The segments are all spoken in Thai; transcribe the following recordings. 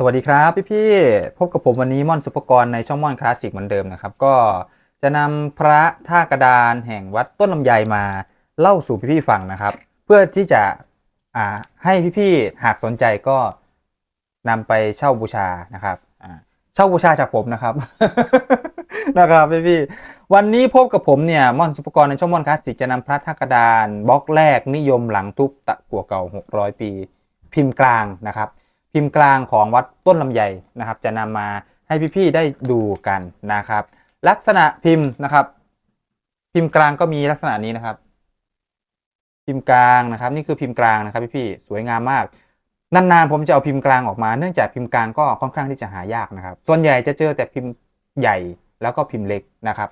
สวัสดีครับพี่พี่พบกับผมวันนี้ม่อนสุปกรณ์ในช่องม่อนคลาสสิกเหมือนเดิมนะครับ ก็จะนำพระท่ากระดานแห่งวัดต้นลำไยมาเล่าสู่พี่พี่ฟังนะครับ เพื่อที่จะอ่าให้พี่พี่หากสนใจก็นำไปเช่าบูชานะครับอ่าเช่าบูชาจากผมนะครับนะครับพี่พี่วันนี้พบกับผมเนี่ยม่อนสุปกรณ์ในช่องม่อนคลาสสิกจะนำพระท่ากระดานบล็อกแรกนิยมหลังทุบตะกัวเก่า 600 ปี พิมพ์กลางนะครับ พิมพ์กลางของวัดต้นลำไยนะครับ จะนำมาให้พี่ๆได้ดูกันนะครับ ลักษณะพิมพ์นะครับ พิมพ์กลางก็มีลักษณะนี้นะครับ พิมพ์กลางนะครับ นี่คือพิมพ์กลางนะครับพี่ๆสวยงามมากนานๆผมจะเอาพิมพ์กลางออกมา เนื่องจากพิมพ์กลางก็ค่อนข้างที่จะหายากนะครับ ส่วนใหญ่จะเจอแต่พิมพ์ใหญ่แล้วก็พิมพ์เล็กนะครับ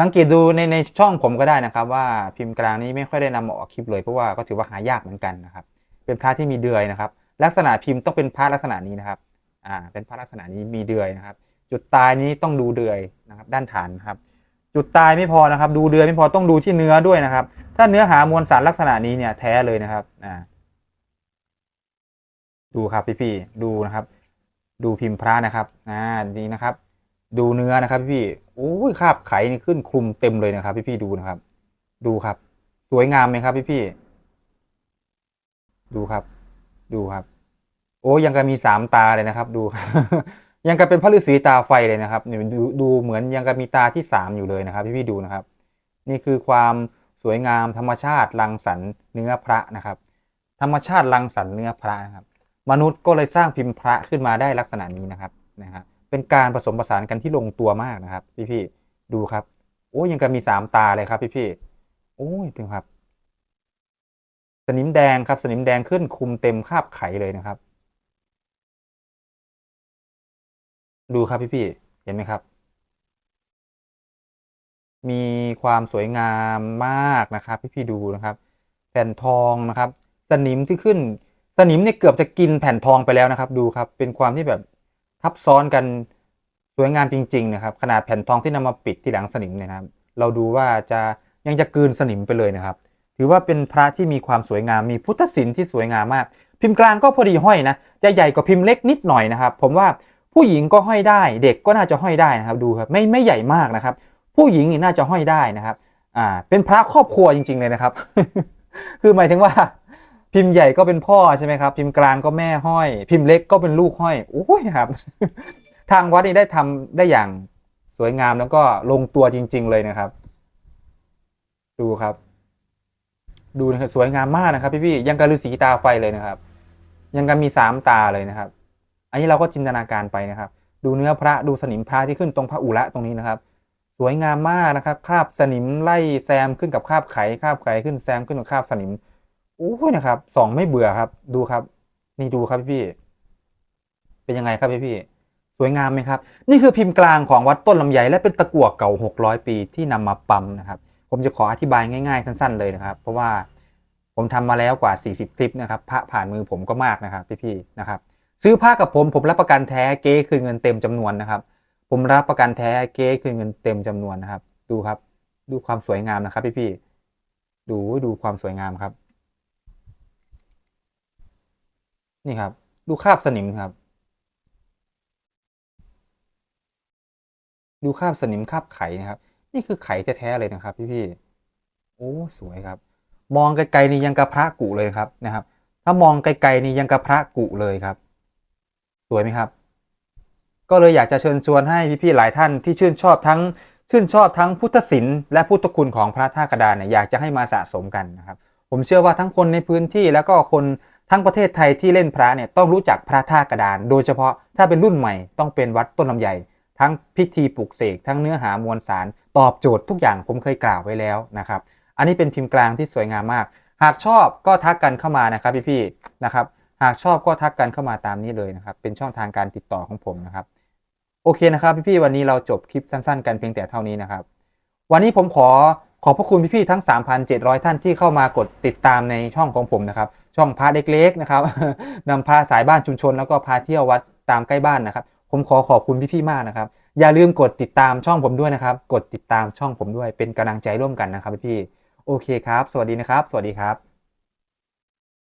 สังเกตดูในในช่องผมก็ได้นะครับ ว่าพิมพ์กลางนี้ไม่ค่อยได้นำมาออกคลิปเลยเพราะว่าก็ถือว่าหายากเหมือนกันนะครับ เป็นพระที่มีเดือยนะครับ ลักษณะพิมพ์ต้องเป็นพระลักษณะนี้นะครับ อ่า เป็นพระลักษณะนี้มีเดือยนะครับ จุดตายนี้ต้องดูเดือยนะครับ ด้านฐานนะครับ จุดตายไม่พอนะครับ ดูเดือยไม่พอต้องดูที่เนื้อด้วยนะครับ ถ้าเนื้อหามวลสารลักษณะนี้เนี่ยแท้เลยนะครับ อ่า ดูครับพี่ๆดูนะครับ ดูพิมพ์พระนะครับ อ่าดีนะครับ ดูเนื้อนะครับพี่ๆโอ้ยคาบไขนี่ขึ้นคลุมเต็มเลยนะครับ พี่ๆดูนะครับ ดูครับ สวยงามไหมครับพี่ๆดูครับ ดูครับ โอ้ยังกับมีสามตาเลยนะครับ ดู ยังกับเป็นพระฤาษีตาไฟเลยนะครับเนี่ยดูดูเหมือนยังกับมีตาที่สามอยู่เลยนะครับพี่พี่ดูนะครับ นี่คือความสวยงามธรรมชาติรังสรรค์เนื้อพระนะครับ ธรรมชาติรังสรรค์เนื้อพระนะครับ มนุษย์ก็เลยสร้างพิมพ์พระขึ้นมาได้ลักษณะนี้นะครับนะฮะเป็นการผสมผสานกันที่ลงตัวมากนะครับ พี่พี่ดูครับ โอ้ยังกับมีสามตาเลยครับ พี่พี่โอ้ยดูครับ สนิมแดงครับ สนิมแดงขึ้นคุมเต็มคาบไขเลยนะครับ ดูครับพี่พี่เห็นไหมครับ มีความสวยงามมากนะครับ พี่พี่ดูนะครับ แผ่นทองนะครับ สนิมที่ขึ้น สนิมเนี่ยเกือบจะกินแผ่นทองไปแล้วนะครับ ดูครับ เป็นความที่แบบทับซ้อนกันสวยงามจริง ๆ นะครับ ขนาดแผ่นทองที่นำมาปิดที่หลังสนิมเนี่ยนะครับ เราดูว่าจะยังจะกืนสนิมไปเลยนะครับ ถือว่าเป็นพระที่มีความสวยงามมีพุทธศิลป์ที่สวยงามมาก พิมพ์กลางก็พอดีห้อยนะจะใหญ่กว่าพิมพ์เล็กนิดหน่อยนะครับ ผมว่าผู้หญิงก็ห้อยได้ เด็กก็น่าจะห้อยได้นะครับดูครับไม่ไม่ใหญ่มากนะครับ ผู้หญิงนี่น่าจะห้อยได้นะครับอ่าเป็นพระครอบครัวจริง ๆเลยนะครับ คือหมายถึงว่า พิมพ์ใหญ่ก็เป็นพ่อใช่ไหมครับ พิมพ์กลางก็แม่ห้อย พิมพ์เล็กก็เป็นลูกห้อยโอ้ยครับ ทางวัดนี่ได้ทำได้อย่างสวยงามแล้วก็ลงตัวจริง ๆ เลยนะครับ ดูครับ ดูนะครับสวยงามมากนะครับ พี่ๆยังกับฤาษีตาไฟเลยนะครับ ยังกับมีสามตาเลยนะครับ อันนี้เราก็จินตนาการไปนะครับ ดูเนื้อพระดูสนิมพระที่ขึ้นตรงพระอุระตรงนี้นะครับ สวยงามมากนะครับคราบสนิมไล่แซมขึ้นกับคราบไขคราบไขขึ้นแซมขึ้นกับคราบสนิมโอ้ยนะครับสองไม่เบื่อครับ ดูครับ นี่ดูครับพี่ๆเป็นยังไงครับพี่ๆสวยงามไหมครับ นี่คือพิมพ์กลางของวัดต้นลำไยและเป็นตะกั่วเก่า 600 ปีที่นำมาปั๊มนะครับ ผมจะขออธิบายง่ายๆ สั้น ๆ เลยนะครับ เพราะว่าผมทำมาแล้วกว่า 40 คลิปนะครับพระผ่านมือผมก็มากนะครับพี่ๆนะครับ ซื้อผ้ากับผมผมรับประกันแท้เก๊คืนเงินเต็มจำนวนนะครับ ผมรับประกันแท้เก๊คืนเงินเต็มจำนวนนะครับ ดูครับ ดูความสวยงามนะครับพี่ๆดูดูความสวยงามครับ นี่ครับ ดูคราบสนิมครับ ดูคราบสนิมคราบไขนะครับ นี่คือไข่แท้ๆเลยนะครับพี่ๆโอ้สวยครับ มองไกลๆนี่ยังกระพระกุเลยครับนะครับ ถ้ามองไกลๆนี่ยังกระพระกุเลยครับ สวยไหมครับ ก็เลยอยากจะเชิญชวนให้พี่ๆหลายท่านที่ชื่นชอบทั้งชื่นชอบทั้งพุทธศิลป์และพุทธคุณของพระท่ากระดานเนี่ยอยากจะให้มาสะสมกันนะครับ ผมเชื่อว่าทั้งคนในพื้นที่แล้วก็คนทั้งประเทศไทยที่เล่นพระเนี่ยต้องรู้จักพระท่ากระดาน โดยเฉพาะถ้าเป็นรุ่นใหม่ต้องเป็นวัดต้นลำไย ทั้งพิธีปลุกเสกทั้งเนื้อหามวลสาร ตอบโจทย์ทุกอย่างผมเคยกล่าวไว้แล้วนะครับ อันนี้เป็นพิมพ์กลางที่สวยงามมาก หากชอบก็ทักกันเข้ามานะครับพี่ๆนะครับ หากชอบก็ทักกันเข้ามาตามนี้เลยนะครับ เป็นช่องทางการติดต่อของผมนะครับ โอเคนะครับพี่ๆวันนี้เราจบคลิปสั้นๆ กันเพียงแต่เท่านี้นะครับ วันนี้ผมขอขอบพระคุณพี่ๆทั้ง 3,700 ท่านที่เข้ามากดติดตามในช่องของผมนะครับ ช่องพาเล็กๆนะครับนำพาสายบ้านชุมชน แล้วก็พาเที่ยววัดตามใกล้บ้านนะครับ ผมขอขอบคุณพี่ๆมากนะครับ อย่าลืมกดติดตามช่องผมด้วยนะครับ กดติดตามช่องผมด้วยเป็นกำลังใจร่วมกันนะครับพี่ๆโอเคครับ สวัสดีนะครับ สวัสดีครับ